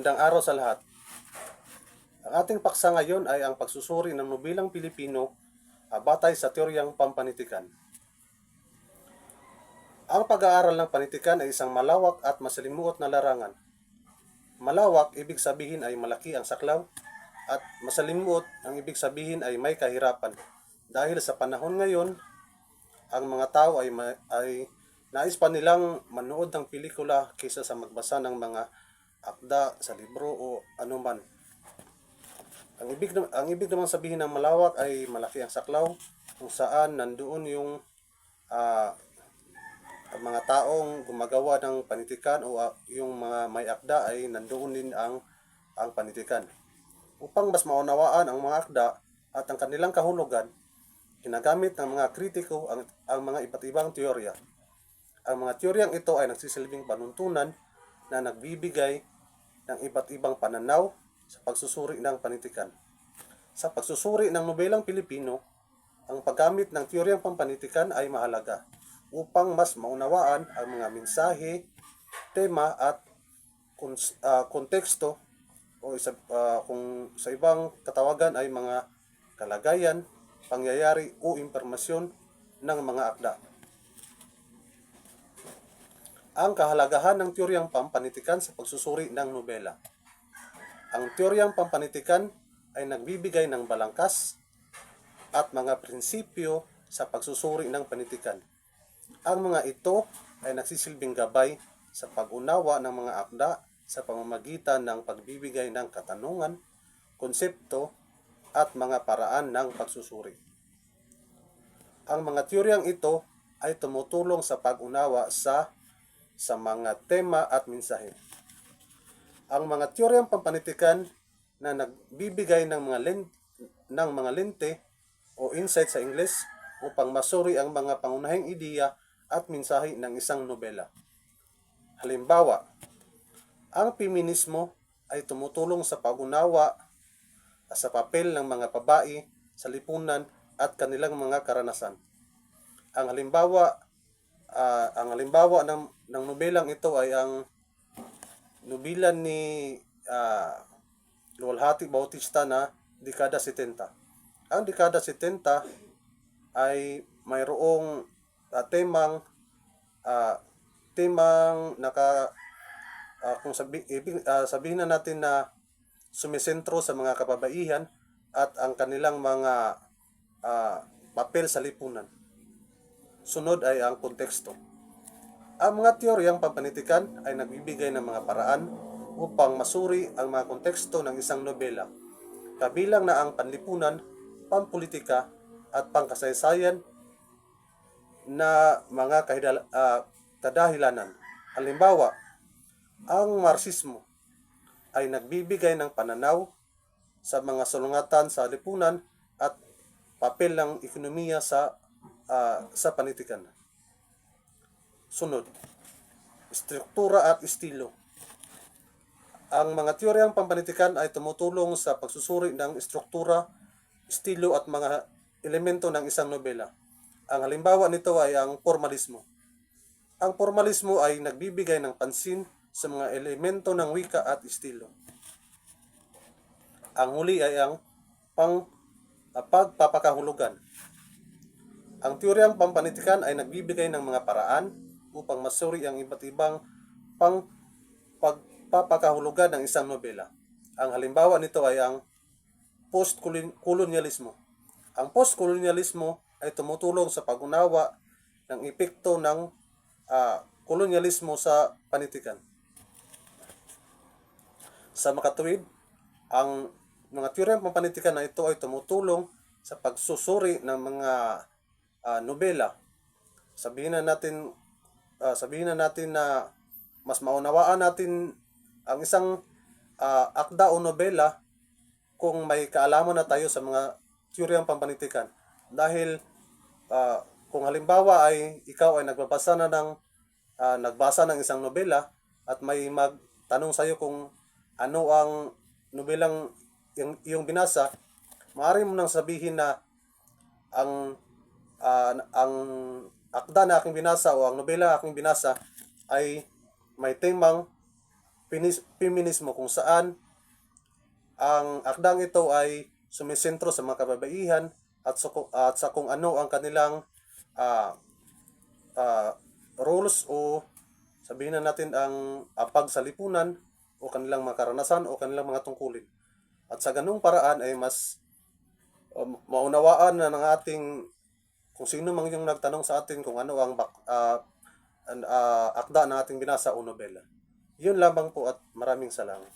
Magandang araw sa lahat. Ang ating paksa ngayon ay ang pagsusuri ng nobelang Pilipino batay sa teoryang pampanitikan. Ang pag-aaral ng panitikan ay isang malawak at masalimuot na larangan. Malawak, ibig sabihin ay malaki ang saklaw at masalimuot, ang ibig sabihin ay may kahirapan. Dahil sa panahon ngayon, ang mga tao ay, ay nais pa nilang manood ng pelikula kaysa sa magbasa ng mga akda sa libro o anuman. Ang ibig, ang ibig naman sabihin ng malawak ay malaki ang saklaw kung saan nandoon yung ah, ang mga taong gumagawa ng panitikan o ah, yung mga may akda ay nandoon din ang ang panitikan. Upang mas maunawaan ang mga akda at ang kanilang kahulugan, ginagamit ng mga kritiko ang, ang mga iba't ibang teorya. Ang mga teoryang ito ay nagsisilbing panuntunan na nagbibigay ng iba't ibang pananaw sa pagsusuri ng panitikan. Sa pagsusuri ng nobelang Pilipino, ang paggamit ng teoryang pampanitikan ay mahalaga upang mas maunawaan ang mga mensahe, tema at ah, konteksto o isa, ah, kung sa ibang katawagan ay mga kalagayan, pangyayari o impormasyon ng mga akda. Ang kahalagahan ng teoryang pampanitikan sa pagsusuri ng nobela. Ang teoryang pampanitikan ay nagbibigay ng balangkas at mga prinsipyo sa pagsusuri ng panitikan. Ang mga ito ay nagsisilbing gabay sa pag-unawa ng mga akda sa pamamagitan ng pagbibigay ng katanungan, konsepto, at mga paraan ng pagsusuri. Ang mga teoryang ito ay tumutulong sa pag-unawa sa sa mga tema at mensahe. Ang mga teoryang pampanitikan na nagbibigay ng mga len, ng mga lente o insight sa Ingles upang masuri ang mga pangunahing ideya at mensahe ng isang nobela. Halimbawa, ang feminismo ay tumutulong sa pag-unawa sa papel ng mga babae sa lipunan at kanilang mga karanasan. Ang halimbawa, ah, ang halimbawa ng ng nobelang ito ay ang nobela ni ah, Luwalhati Bautista na dekada 70. Ang dekada 70 ay mayroong ah, temang ah, temang naka ah, kung sabi, ibig, ah, sabihin na natin na sumisentro sa mga kababaihan at ang kanilang mga ah, papel sa lipunan. Sunod ay ang konteksto. Ang mga teoryang pampanitikan ay nagbibigay ng mga paraan upang masuri ang mga konteksto ng isang nobela, kabilang na ang panlipunan, pampolitika, at pangkasaysayan na mga kahidal, ah, kadahilanan. Halimbawa, ang Marxismo ay nagbibigay ng pananaw sa mga salungatan sa lipunan at papel ng ekonomiya sa ah, sa panitikan. Sunod, struktura at estilo. Ang mga teoryang pampanitikan ay tumutulong sa pagsusuri ng struktura, estilo at mga elemento ng isang nobela. Ang halimbawa nito ay ang formalismo. Ang formalismo ay nagbibigay ng pansin sa mga elemento ng wika at estilo. Ang huli ay ang pang ah, pagpapakahulugan. Ang teoryang pampanitikan ay nagbibigay ng mga paraan upang masuri ang iba't ibang pang pagpapakahulugan ng isang nobela. Ang halimbawa nito ay ang post-kolonyalismo. Ang post-kolonyalismo ay tumutulong sa pag-unawa ng epekto ng ah, kolonyalismo sa panitikan. Sa makatuwid, ang mga teoryang pampanitikan na ito ay tumutulong sa pagsusuri ng mga ah, nobela. Sabihin na natin ah, sabihin na natin na mas maunawaan natin ang isang ah, akda o nobela kung may kaalaman na tayo sa mga teoryang pampanitikan. Dahil ah, kung halimbawa ay ikaw ay nagbabasa na ng ah, nagbasa ng isang nobela at may magtanong sa iyo kung ano ang nobelang yung, yung binasa, maaari mo nang sabihin na ang ang akda na aking binasa o ang nobela na aking binasa ay may temang finis- feminismo kung saan ang akdang ito ay sumisentro sa mga kababaihan at sa, at sa kung ano ang kanilang ah, ah, rules o sabihin na natin ang apag sa lipunan o kanilang mga karanasan o kanilang mga tungkulin. At sa ganung paraan ay mas um, maunawaan na ng ating kung sino mang yung nagtanong sa atin kung ano ang bak, an- ah, akda ng ating binasa o nobela. Yun lamang po at maraming salamat.